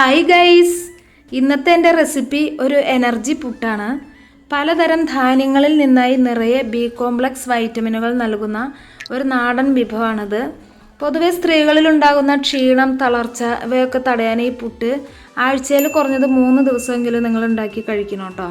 Hi guys ഇന്നത്തെ എന്റെ recipe ഒരു എനർജി പുട്ടാണ്. പലതരം ധാന്യങ്ങളിൽ നിന്നായി നിറയെ ബി കോംപ്ലക്സ് വൈറ്റമിനുകൾ നൽകുന്ന ഒരു നാടൻ വിഭവമാണിത്. പൊതുവെ സ്ത്രീകളിൽ ഉണ്ടാകുന്ന ക്ഷീണം തളർച്ച ഇവയൊക്കെ തടയാൻ ഈ പുട്ട് ആഴ്ചയിൽ കുറഞ്ഞത് മൂന്ന് ദിവസമെങ്കിലും നിങ്ങൾ ഉണ്ടാക്കി കഴിക്കണം കേട്ടോ.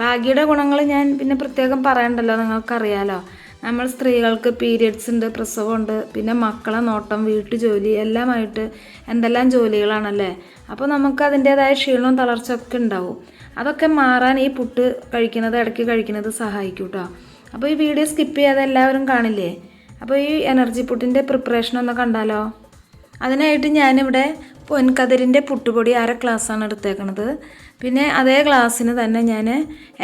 റാഗിയുടെ ഗുണങ്ങൾ ഞാൻ പിന്നെ പ്രത്യേകം പറയണ്ടല്ലോ നിങ്ങൾക്കറിയാലോ. നമ്മൾ സ്ത്രീകൾക്ക് പീരിയഡ്സ് ഉണ്ട് പ്രസവമുണ്ട് പിന്നെ മക്കളെ നോട്ടം വീട്ടുജോലി എല്ലാമായിട്ട് എന്തെല്ലാം ജോലികളാണല്ലേ? അപ്പോൾ നമുക്ക് അതിന്റേതായ ക്ഷീണവും തളർച്ചയൊക്കെ ഉണ്ടാവും. അതൊക്കെ മാറാൻ ഈ പുട്ട് കഴിക്കുന്നത് ഇടയ്ക്ക് കഴിക്കുന്നത് സഹായിക്കും കേട്ടോ അപ്പോൾ ഈ വീഡിയോ സ്കിപ്പ് ചെയ്യാതെ എല്ലാവരും കാണില്ലേ? അപ്പോൾ ഈ എനർജി പുട്ടിന്റെ പ്രിപ്പറേഷൻ ഒന്ന് കണ്ടാലോ? അതിനായിട്ട് ഞാനിവിടെ പൊൻകതിരിന്റെ പുട്ടുപൊടി അര ഗ്ലാസ്സാണ് എടുത്തേക്കണത്. പിന്നെ അതേ ഗ്ലാസ്സിന് തന്നെ ഞാൻ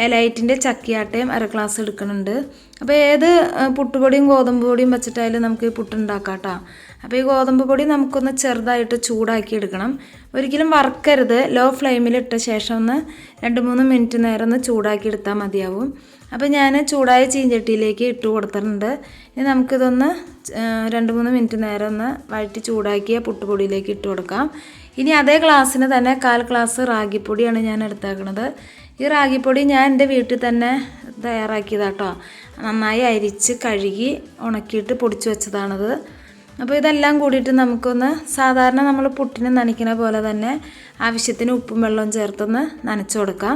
എലൈറ്റിന്റെ ചക്കിയാട്ടയും അര ഗ്ലാസ് എടുക്കുന്നുണ്ട് അപ്പോൾ ഏത് പുട്ടുപൊടിയും ഗോതമ്പ് പൊടിയും വെച്ചിട്ടായാലും നമുക്ക് പുട്ടുണ്ടാക്കാം കേട്ടോ. അപ്പോൾ ഈ ഗോതമ്പ് പൊടി നമുക്കൊന്ന് ചെറുതായിട്ട് ചൂടാക്കി എടുക്കണം. ഒരിക്കലും വറുക്കരുത്. ലോ ഫ്ലെയിമിൽ ഇട്ട ശേഷം ഒന്ന് രണ്ട് മൂന്ന് മിനിറ്റ് നേരം ഒന്ന് ചൂടാക്കി എടുത്താൽ മതിയാവും. അപ്പോൾ ഞാൻ ചൂടായ ചീഞ്ചട്ടിയിലേക്ക് ഇട്ട് കൊടുത്തിട്ടുണ്ട്. ഇനി നമുക്കിതൊന്ന് രണ്ട് മൂന്ന് മിനിറ്റ് നേരം ഒന്ന് വഴറ്റി ചൂടാക്കിയ പുട്ടുപൊടിയിലേക്ക് ഇട്ട് കൊടുക്കാം. ഇനി അതേ ഗ്ലാസ്സിന് തന്നെ കാൽ ഗ്ലാസ് റാഗിപ്പൊടിയാണ് ഞാൻ എടുത്തേക്കുന്നത് ഈ റാഗിപ്പൊടി ഞാൻ എന്റെ വീട്ടിൽ തന്നെ തയ്യാറാക്കിയതാട്ടോ. നന്നായി അരിച്ച് കഴുകി ഉണക്കിയിട്ട് പൊടിച്ചു വെച്ചതാണത്. അപ്പോൾ ഇതെല്ലാം കൂടിയിട്ട് നമുക്കൊന്ന് സാധാരണ നമ്മൾ പുട്ടിന് നനയ്ക്കുന്ന പോലെ തന്നെ ആവശ്യത്തിന് ഉപ്പും വെള്ളവും ചേർത്തൊന്ന് നനച്ചു കൊടുക്കാം.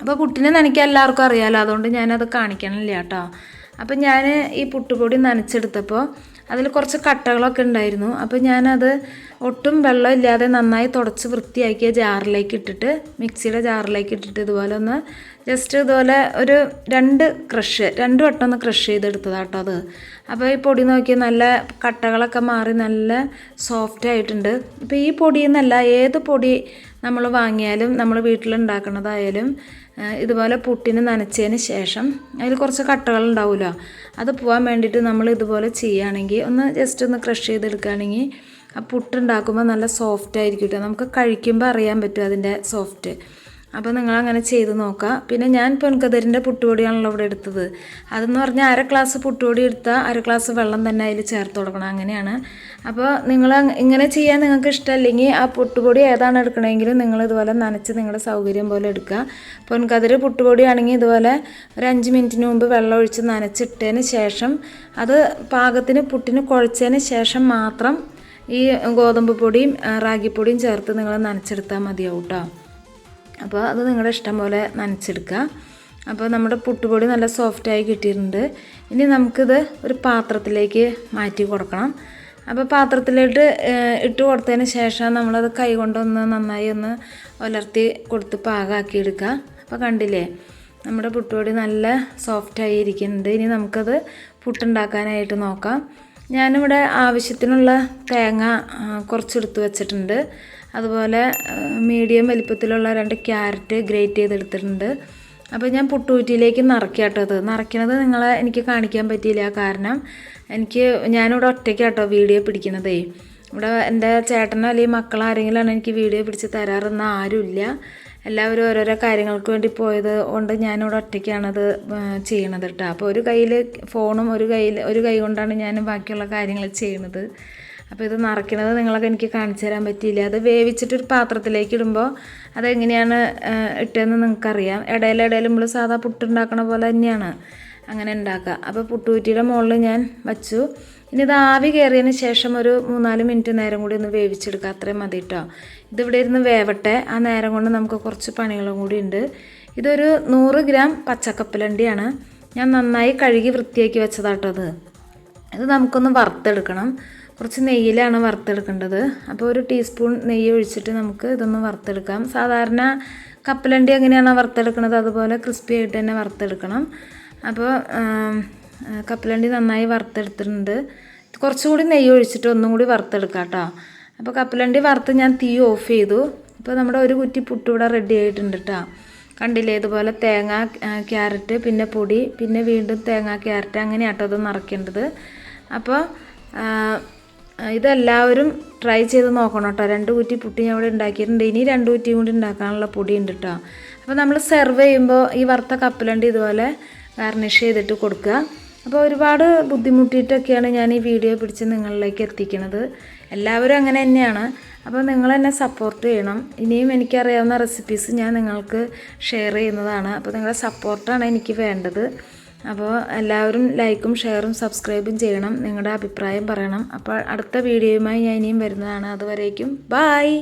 അപ്പോൾ പുട്ടിനെ നനയ്ക്കാൻ എല്ലാവർക്കും അറിയാമല്ലോ അതുകൊണ്ട് ഞാനത് കാണിക്കണില്ല കേട്ടോ. അപ്പം ഞാൻ ഈ പുട്ടുപൊടി നനച്ചെടുത്തപ്പോൾ അതിൽ കുറച്ച് കട്ടകളൊക്കെ ഉണ്ടായിരുന്നു. അപ്പോൾ ഞാനത് ഒട്ടും വെള്ളം ഇല്ലാതെ നന്നായി തുടച്ച് വൃത്തിയാക്കിയ ജാറിലേക്ക് ഇട്ടിട്ട് മിക്സിയുടെ ജാറിലേക്ക് ഇട്ടിട്ട് ഇതുപോലെ ഒന്ന് ജസ്റ്റ് ഇതുപോലെ ഒരു രണ്ട് ക്രഷ് രണ്ട് വട്ടം ഒന്ന് ക്രഷ് ചെയ്തെടുത്തതാട്ടോ അത്. അപ്പോൾ ഈ പൊടി നോക്കിയാൽ നല്ല കട്ടകളൊക്കെ മാറി നല്ല സോഫ്റ്റ് ആയിട്ടുണ്ട്. ഇപ്പോൾ ഈ പൊടിയിൽ ഏത് പൊടി നമ്മൾ വാങ്ങിയാലും നമ്മൾ വീട്ടിലുണ്ടാക്കുന്നതായാലും ഇതുപോലെ പുട്ടിന് നനച്ചതിന് ശേഷം അതിൽ കുറച്ച് കട്ടകൾ ഉണ്ടാവുമല്ലോ അത് പോകാൻ വേണ്ടിയിട്ട് നമ്മൾ ഇതുപോലെ ചെയ്യുകയാണെങ്കിൽ ഒന്ന് ജസ്റ്റ് ഒന്ന് ക്രഷ് ചെയ്തെടുക്കുകയാണെങ്കിൽ ആ പുട്ടുണ്ടാക്കുമ്പോൾ നല്ല സോഫ്റ്റ് ആയിരിക്കും കേട്ടോ നമുക്ക് കഴിക്കുമ്പോൾ അറിയാൻ പറ്റും അതിന്റെ സോഫ്റ്റ് അപ്പോൾ നിങ്ങൾ അങ്ങനെ ചെയ്ത് നോക്കുക പിന്നെ ഞാൻ പൊൻകതിരിന്റെ പുട്ടുപൊടിയാണല്ലോ ഇവിടെ എടുത്തത്. അതെന്ന് പറഞ്ഞാൽ അര ഗ്ലാസ് പുട്ടുപൊടി എടുത്താൽ അര ഗ്ലാസ് വെള്ളം തന്നെ അതിൽ ചേർത്ത് കൊടുക്കണം. അങ്ങനെയാണ്. അപ്പോൾ നിങ്ങൾ ഇങ്ങനെ ചെയ്യാൻ നിങ്ങൾക്ക് ഇഷ്ടമല്ലെങ്കിൽ ആ പുട്ടുപൊടി ഏതാണ് എടുക്കണമെങ്കിൽ നിങ്ങൾ ഇതുപോലെ നനച്ച് നിങ്ങളുടെ സൗകര്യം പോലെ എടുക്കുക. പൊൻകതിര് പുട്ടുപൊടിയാണെങ്കിൽ ഇതുപോലെ ഒരു അഞ്ച് മിനിറ്റിന് മുമ്പ് വെള്ളം ഒഴിച്ച് നനച്ചിട്ടതിന് ശേഷം അത് പാകത്തിന് പുട്ടിന് കുഴച്ചതിന് ശേഷം മാത്രം ഈ ഗോതമ്പ് പൊടിയും റാഗിപ്പൊടിയും ചേർത്ത് നിങ്ങൾ നനച്ചെടുത്താൽ മതിയാവും കേട്ടോ അപ്പോൾ അത് നിങ്ങളുടെ ഇഷ്ടം പോലെ നനച്ചെടുക്കുക. അപ്പോൾ നമ്മുടെ പുട്ടുപൊടി നല്ല സോഫ്റ്റായി കിട്ടിയിട്ടുണ്ട്. ഇനി നമുക്കിത് ഒരു പാത്രത്തിലേക്ക് മാറ്റി കൊടുക്കണം. അപ്പോൾ പാത്രത്തിലിട്ട് ഇട്ട് കൊടുത്തതിന് ശേഷം നമ്മളത് കൈ കൊണ്ടൊന്ന് നന്നായി ഒന്ന് ഉലർത്തി കൊടുത്ത് പാകമാക്കി എടുക്കുക. അപ്പോൾ കണ്ടില്ലേ നമ്മുടെ പുട്ടുപൊടി നല്ല സോഫ്റ്റായി ഇരിക്കുന്നുണ്ട്. ഇനി നമുക്കത് പുട്ടുണ്ടാക്കാനായിട്ട് നോക്കാം. ഞാനിവിടെ ആവശ്യത്തിനുള്ള തേങ്ങ കുറച്ചെടുത്ത് വെച്ചിട്ടുണ്ട്. അതുപോലെ മീഡിയം വലിപ്പത്തിലുള്ള രണ്ട് ക്യാരറ്റ് ഗ്രേറ്റ് ചെയ്തെടുത്തിട്ടുണ്ട്. അപ്പോൾ ഞാൻ പുട്ടുകുറ്റിയിലേക്ക് നിറയ്ക്കാട്ടത് നിറയ്ക്കണത് നിങ്ങളെ എനിക്ക് കാണിക്കാൻ പറ്റിയില്ല കാരണം എനിക്ക് ഞാനിവിടെ ഒറ്റയ്ക്കാട്ടോ വീഡിയോ പിടിക്കണതേ. ഇവിടെ എന്റെ ചേട്ടനോ അല്ലെങ്കിൽ മക്കളാരെങ്കിലാണ് എനിക്ക് വീഡിയോ പിടിച്ച് തരാറെന്ന് ആരുമില്ല. എല്ലാവരും ഓരോരോ കാര്യങ്ങൾക്ക് വേണ്ടി പോയത് കൊണ്ട് ഞാനിവിടെ ഒറ്റയ്ക്കാണത് ചെയ്യണത് കേട്ടോ. അപ്പോൾ ഒരു കയ്യിൽ ഫോണും ഒരു കയ്യിൽ ഒരു കൈ കൊണ്ടാണ് ഞാൻ ബാക്കിയുള്ള കാര്യങ്ങൾ ചെയ്യണത്. അപ്പോൾ ഇത് നിറയ്ക്കണത് നിങ്ങളൊക്കെ എനിക്ക് കാണിച്ചു തരാൻ പറ്റിയില്ല. അത് വേവിച്ചിട്ടൊരു പാത്രത്തിലേക്ക് ഇടുമ്പോൾ അതെങ്ങനെയാണ് ഇട്ടതെന്ന് നിങ്ങൾക്കറിയാം. ഇടയിലിടയിൽ നമ്മൾ സാധാ പുട്ടുണ്ടാക്കണ പോലെ തന്നെയാണ്. അങ്ങനെ ഉണ്ടാക്കുക. അപ്പോൾ പുട്ടുകുറ്റിയുടെ മുകളിൽ ഞാൻ വച്ചു. ഇനി ഇത് ആവി കയറിയതിന് ശേഷം ഒരു മൂന്നാൽ മിനിറ്റ് നേരം കൂടി ഒന്ന് വേവിച്ചെടുക്കുക. അത്രയും മതി കേട്ടോ ഇതിവിടെ ഇരുന്ന് വേവട്ടെ. ആ നേരം കൊണ്ട് നമുക്ക് കുറച്ച് പണികളും കൂടി ഉണ്ട്. ഇതൊരു നൂറ് ഗ്രാം പച്ചക്കപ്പലണ്ടിയാണ്. ഞാൻ നന്നായി കഴുകി വൃത്തിയാക്കി വെച്ചതാട്ടോ അത്. ഇത് നമുക്കൊന്ന് വറുത്തെടുക്കണം. കുറച്ച് നെയ്യിലാണ് വറുത്തെടുക്കേണ്ടത്. അപ്പോൾ ഒരു ടീസ്പൂൺ നെയ്യ് ഒഴിച്ചിട്ട് നമുക്ക് ഇതൊന്ന് വറുത്തെടുക്കാം. സാധാരണ കപ്പലണ്ടി എങ്ങനെയാണ് വറുത്തെടുക്കുന്നത് അതുപോലെ ക്രിസ്പി ആയിട്ട് തന്നെ വറുത്തെടുക്കണം. അപ്പോൾ കപ്പലണ്ടി നന്നായി വറുത്തെടുത്തിട്ടുണ്ട്. കുറച്ചുകൂടി നെയ്യ് ഒഴിച്ചിട്ട് ഒന്നും കൂടി വറുത്തെടുക്കാം കേട്ടോ അപ്പോൾ കപ്പലണ്ടി വറുത്ത് ഞാൻ തീ ഓഫ് ചെയ്തു. ഇപ്പോൾ നമ്മുടെ ഒരു കുറ്റി പുട്ട് ഇവിടെ റെഡി ആയിട്ടുണ്ട് കേട്ടോ കണ്ടില്ലേ ഇതുപോലെ തേങ്ങ ക്യാരറ്റ് പിന്നെ പൊടി പിന്നെ വീണ്ടും തേങ്ങ ക്യാരറ്റ് അങ്ങനെയാട്ടോ അത് നിറയ്ക്കേണ്ടത്. അപ്പോൾ ഇതെല്ലാവരും ട്രൈ ചെയ്ത് നോക്കണം കേട്ടോ രണ്ട് കുറ്റി പുട്ടി ഞാൻ ഇവിടെ ഉണ്ടാക്കിയിട്ടുണ്ട്. ഇനി രണ്ട് കുറ്റിയും കൂടി ഉണ്ടാക്കാനുള്ള പൊടി ഉണ്ട് കേട്ടോ അപ്പോൾ നമ്മൾ സെർവ് ചെയ്യുമ്പോൾ ഈ വറുത്ത കപ്പലണ്ടി ഇതുപോലെ ഗാർണിഷ് ചെയ്തിട്ട് കൊടുക്കുക. അപ്പോൾ ഒരുപാട് ബുദ്ധിമുട്ടിയിട്ടൊക്കെയാണ് ഞാൻ ഈ വീഡിയോ പിടിച്ച് നിങ്ങളിലേക്ക് എത്തിക്കുന്നത് എല്ലാവരും അങ്ങനെ തന്നെയാണ്. അപ്പോൾ നിങ്ങൾ എന്നെ സപ്പോർട്ട് ചെയ്യണം. ഇനിയും എനിക്കറിയാവുന്ന റെസിപ്പീസ് ഞാൻ നിങ്ങൾക്ക് ഷെയർ ചെയ്യുന്നതാണ്. അപ്പോൾ നിങ്ങളുടെ സപ്പോർട്ടാണ് എനിക്ക് വേണ്ടത്. അപ്പോൾ എല്ലാവരും ലൈക്കും ഷെയറും സബ്സ്ക്രൈബും ചെയ്യണം. നിങ്ങളുടെ അഭിപ്രായം പറയണം. അപ്പോൾ അടുത്ത വീഡിയോയുമായി ഞാൻ ഇനിയും വരുന്നതാണ്. അതുവരേക്കും ബായ്